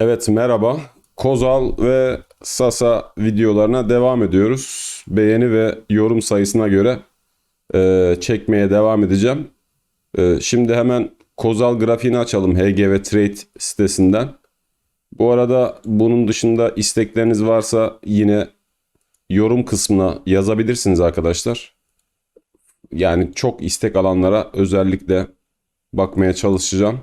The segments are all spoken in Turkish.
Evet merhaba. Kozal ve Sasa videolarına devam ediyoruz. Beğeni ve yorum sayısına göre e, çekmeye devam edeceğim. E, şimdi hemen Kozal grafiğini açalım HGV Trade sitesinden. Bu arada bunun dışında istekleriniz varsa yine yorum kısmına yazabilirsiniz arkadaşlar. Yani çok istek alanlara özellikle bakmaya çalışacağım.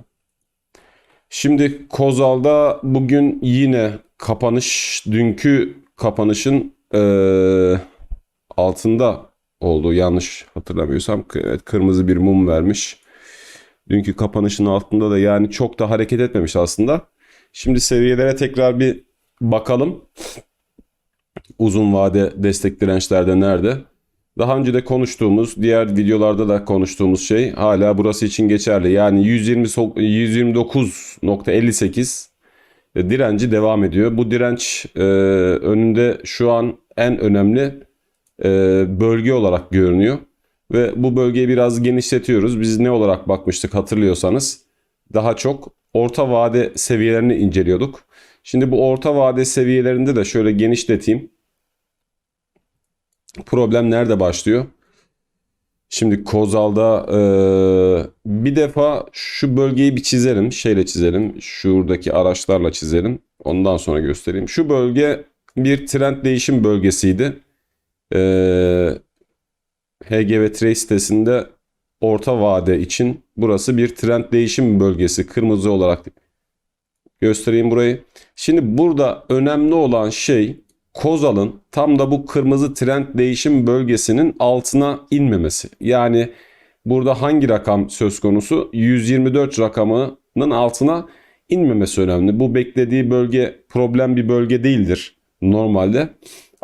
Şimdi Kozal'da bugün yine kapanış, dünkü kapanışın eee, altında oldu. Yanlış hatırlamıyorsam evet, kırmızı bir mum vermiş. Dünkü kapanışın altında da yani çok da hareket etmemiş aslında. Şimdi seviyelere tekrar bir bakalım. Uzun vade destek dirençlerde nerede? Daha önce de konuştuğumuz, diğer videolarda da konuştuğumuz şey hala burası için geçerli. Yani 120 so- 129.58 e, direnci devam ediyor. Bu direnç e, önünde şu an en önemli bölge olarak görünüyor. Ve bu bölgeyi biraz genişletiyoruz. Biz ne olarak bakmıştık hatırlıyorsanız. Daha çok orta vade seviyelerini inceliyorduk. Şimdi bu orta vade seviyelerinde de şöyle genişleteyim. Problem nerede başlıyor? Şimdi Kozal'da eee, bir defa şu bölgeyi bir çizelim. Şeyle çizelim. Şuradaki araçlarla çizelim. Ondan sonra göstereyim. Şu bölge bir trend değişim bölgesiydi. Eee HGV Trade sitesinde orta vade için burası bir trend değişim bölgesi. Kırmızı olarak göstereyim burayı. Şimdi burada önemli olan şey Kozal'ın tam da bu kırmızı trend değişim bölgesinin altına inmemesi. Yani burada hangi rakam söz konusu? 124 rakamının altına inmemesi önemli. Bu beklediği bölge problem bir bölge değildir normalde.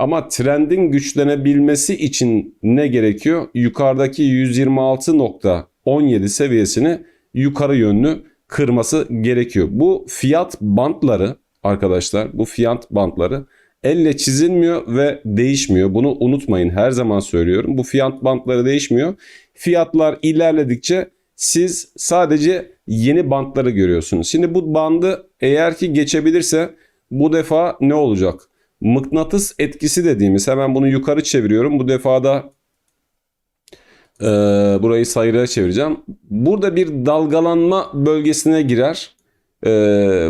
Ama trendin güçlenebilmesi için ne gerekiyor? Yukarıdaki 126.17 seviyesini yukarı yönlü kırması gerekiyor. Bu fiyat bantları arkadaşlar bu fiyat bantları elle çizilmiyor ve değişmiyor. Bunu unutmayın her zaman söylüyorum. Bu fiyat bantları değişmiyor. Fiyatlar ilerledikçe siz sadece yeni bantları görüyorsunuz. Şimdi bu bandı eğer ki geçebilirse bu defa ne olacak? Mıknatıs etkisi dediğimiz hemen bunu yukarı çeviriyorum. Bu defada e, burayı sayıya çevireceğim. Burada bir dalgalanma bölgesine girer. E,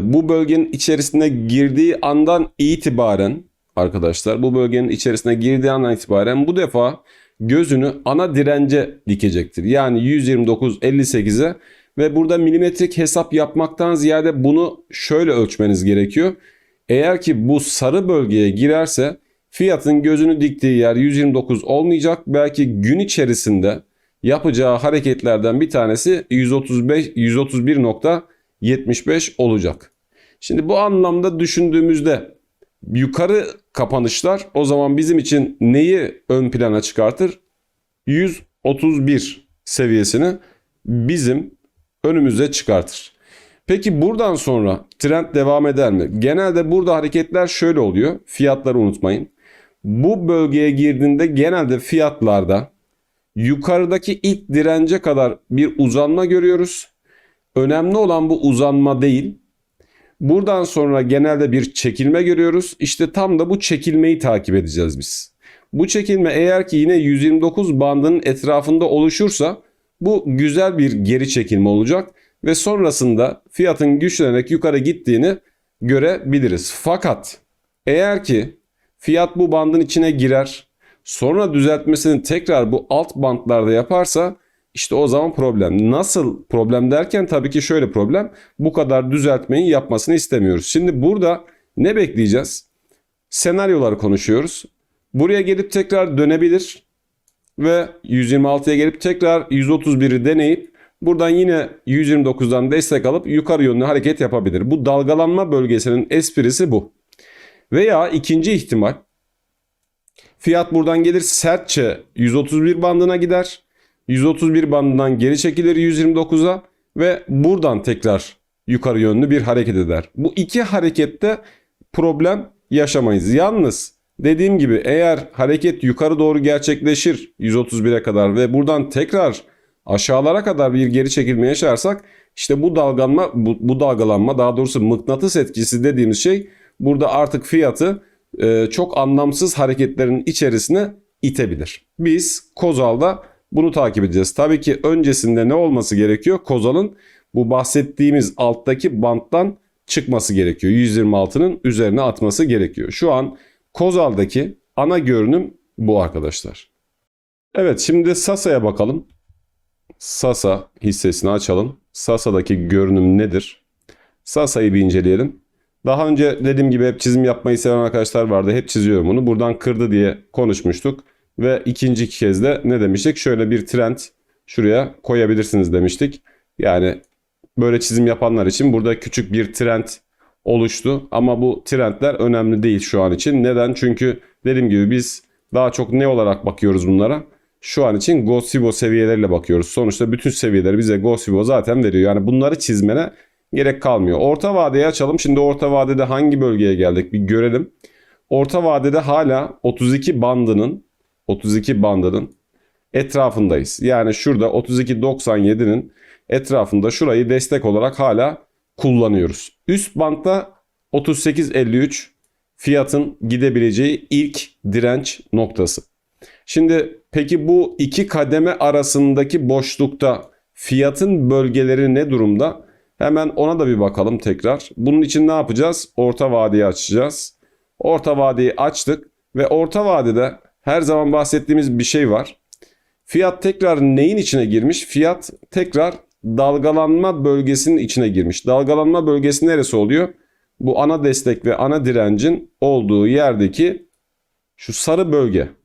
bu bölgenin içerisine girdiği andan itibaren arkadaşlar bu bölgenin içerisine girdiği andan itibaren bu defa gözünü ana dirence dikecektir. Yani 129.58'e ve burada milimetrik hesap yapmaktan ziyade bunu şöyle ölçmeniz gerekiyor. Eğer ki bu sarı bölgeye girerse fiyatın gözünü diktiği yer 129 olmayacak. Belki gün içerisinde yapacağı hareketlerden bir tanesi 135 131.75 olacak. Şimdi bu anlamda düşündüğümüzde yukarı kapanışlar o zaman bizim için neyi ön plana çıkartır? 131 seviyesini bizim önümüze çıkartır. Peki buradan sonra trend devam eder mi? Genelde burada hareketler şöyle oluyor. Fiyatları unutmayın. Bu bölgeye girdiğinde genelde fiyatlarda yukarıdaki ilk dirence kadar bir uzanma görüyoruz. Önemli olan bu uzanma değil. Buradan sonra genelde bir çekilme görüyoruz. İşte tam da bu çekilmeyi takip edeceğiz biz. Bu çekilme eğer ki yine 129 bandının etrafında oluşursa bu güzel bir geri çekilme olacak ve sonrasında fiyatın güçlenerek yukarı gittiğini görebiliriz. Fakat eğer ki fiyat bu bandın içine girer, sonra düzeltmesini tekrar bu alt bandlarda yaparsa işte o zaman problem. Nasıl problem derken tabii ki şöyle problem. Bu kadar düzeltmeyi yapmasını istemiyoruz. Şimdi burada ne bekleyeceğiz? Senaryoları konuşuyoruz. Buraya gelip tekrar dönebilir ve 126'ya gelip tekrar 131'i deneyip buradan yine 129'dan destek alıp yukarı yönlü hareket yapabilir. Bu dalgalanma bölgesinin esprisi bu. Veya ikinci ihtimal Fiyat buradan gelir sertçe 131 bandına gider. 131 bandından geri çekilir 129'a ve buradan tekrar yukarı yönlü bir hareket eder. Bu iki harekette problem yaşamayız. Yalnız dediğim gibi eğer hareket yukarı doğru gerçekleşir 131'e kadar ve buradan tekrar aşağılara kadar bir geri çekilme yaşarsak işte bu dalgalanma bu, bu dalgalanma daha doğrusu mıknatıs etkisi dediğimiz şey burada artık fiyatı e, çok anlamsız hareketlerin içerisine itebilir. Biz Kozal'da bunu takip edeceğiz. Tabii ki öncesinde ne olması gerekiyor? Kozal'ın bu bahsettiğimiz alttaki banttan çıkması gerekiyor. 126'nın üzerine atması gerekiyor. Şu an Kozal'daki ana görünüm bu arkadaşlar. Evet şimdi Sasa'ya bakalım. Sasa hissesini açalım. Sasa'daki görünüm nedir? Sasa'yı bir inceleyelim. Daha önce dediğim gibi hep çizim yapmayı seven arkadaşlar vardı. Hep çiziyorum bunu. Buradan kırdı diye konuşmuştuk. Ve ikinci kez de ne demiştik? Şöyle bir trend şuraya koyabilirsiniz demiştik. Yani böyle çizim yapanlar için burada küçük bir trend oluştu. Ama bu trendler önemli değil şu an için. Neden? Çünkü dediğim gibi biz daha çok ne olarak bakıyoruz bunlara? Şu an için Gosibo seviyeleriyle bakıyoruz. Sonuçta bütün seviyeleri bize Gosibo zaten veriyor. Yani bunları çizmene gerek kalmıyor. Orta vadeye açalım. Şimdi orta vadede hangi bölgeye geldik bir görelim. Orta vadede hala 32 bandının 32 bandının etrafındayız. Yani şurada 32.97'nin etrafında şurayı destek olarak hala kullanıyoruz. Üst bantta 38.53 fiyatın gidebileceği ilk direnç noktası. Şimdi peki bu iki kademe arasındaki boşlukta fiyatın bölgeleri ne durumda? Hemen ona da bir bakalım tekrar. Bunun için ne yapacağız? Orta vadeyi açacağız. Orta vadeyi açtık ve orta vadede her zaman bahsettiğimiz bir şey var. Fiyat tekrar neyin içine girmiş? Fiyat tekrar dalgalanma bölgesinin içine girmiş. Dalgalanma bölgesi neresi oluyor? Bu ana destek ve ana direncin olduğu yerdeki şu sarı bölge.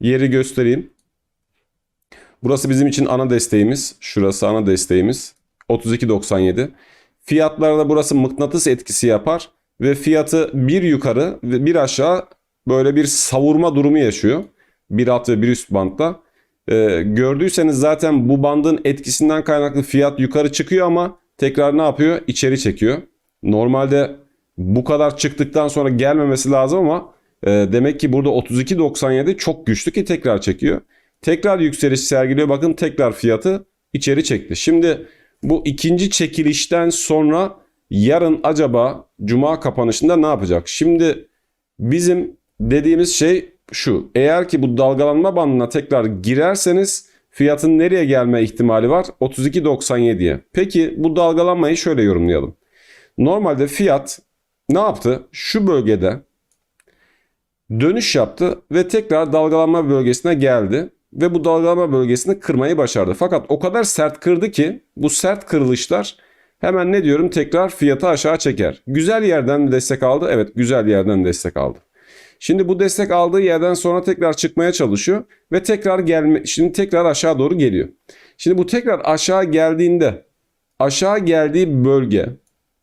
Yeri göstereyim. Burası bizim için ana desteğimiz. Şurası ana desteğimiz. 32.97. Fiyatlarda burası mıknatıs etkisi yapar ve fiyatı bir yukarı ve bir aşağı böyle bir savurma durumu yaşıyor. Bir alt ve bir üst bantta. Ee, gördüyseniz zaten bu bandın etkisinden kaynaklı fiyat yukarı çıkıyor ama tekrar ne yapıyor? İçeri çekiyor. Normalde bu kadar çıktıktan sonra gelmemesi lazım ama e, demek ki burada 32.97 çok güçlü ki tekrar çekiyor. Tekrar yükseliş sergiliyor. Bakın tekrar fiyatı içeri çekti. Şimdi bu ikinci çekilişten sonra yarın acaba cuma kapanışında ne yapacak? Şimdi bizim dediğimiz şey şu. Eğer ki bu dalgalanma bandına tekrar girerseniz fiyatın nereye gelme ihtimali var? 32.97'ye. Peki bu dalgalanmayı şöyle yorumlayalım. Normalde fiyat ne yaptı? Şu bölgede dönüş yaptı ve tekrar dalgalanma bölgesine geldi ve bu dalgalanma bölgesini kırmayı başardı. Fakat o kadar sert kırdı ki bu sert kırılışlar hemen ne diyorum tekrar fiyatı aşağı çeker. Güzel yerden destek aldı. Evet güzel yerden destek aldı. Şimdi bu destek aldığı yerden sonra tekrar çıkmaya çalışıyor ve tekrar gelme şimdi tekrar aşağı doğru geliyor. Şimdi bu tekrar aşağı geldiğinde aşağı geldiği bölge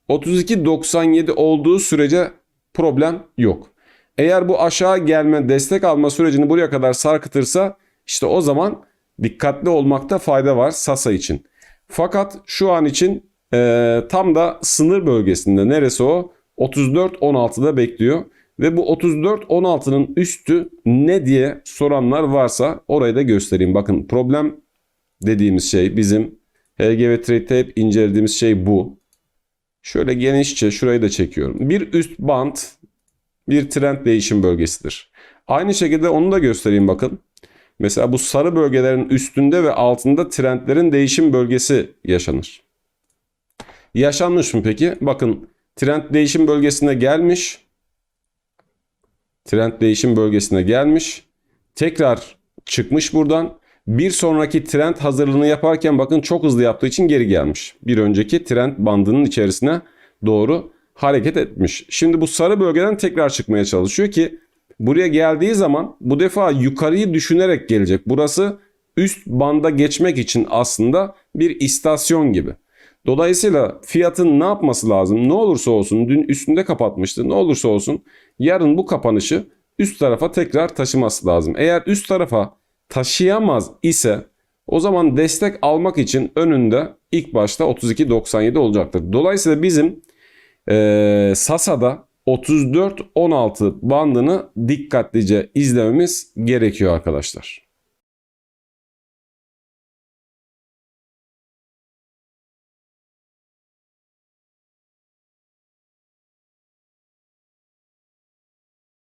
32.97 olduğu sürece problem yok. Eğer bu aşağı gelme destek alma sürecini buraya kadar sarkıtırsa işte o zaman dikkatli olmakta fayda var Sasa için. Fakat şu an için e, tam da sınır bölgesinde neresi o? 34-16'da bekliyor. Ve bu 34-16'nın üstü ne diye soranlar varsa orayı da göstereyim. Bakın problem dediğimiz şey bizim HGV Trade'de hep incelediğimiz şey bu. Şöyle genişçe şurayı da çekiyorum. Bir üst band bir trend değişim bölgesidir. Aynı şekilde onu da göstereyim bakın. Mesela bu sarı bölgelerin üstünde ve altında trendlerin değişim bölgesi yaşanır. Yaşanmış mı peki? Bakın trend değişim bölgesine gelmiş. Trend değişim bölgesine gelmiş. Tekrar çıkmış buradan. Bir sonraki trend hazırlığını yaparken bakın çok hızlı yaptığı için geri gelmiş. Bir önceki trend bandının içerisine doğru hareket etmiş. Şimdi bu sarı bölgeden tekrar çıkmaya çalışıyor ki buraya geldiği zaman bu defa yukarıyı düşünerek gelecek. Burası üst banda geçmek için aslında bir istasyon gibi. Dolayısıyla fiyatın ne yapması lazım? Ne olursa olsun dün üstünde kapatmıştı. Ne olursa olsun yarın bu kapanışı üst tarafa tekrar taşıması lazım. Eğer üst tarafa taşıyamaz ise o zaman destek almak için önünde ilk başta 32.97 olacaktır. Dolayısıyla bizim eee Sasa'da 34-16 bandını dikkatlice izlememiz gerekiyor arkadaşlar.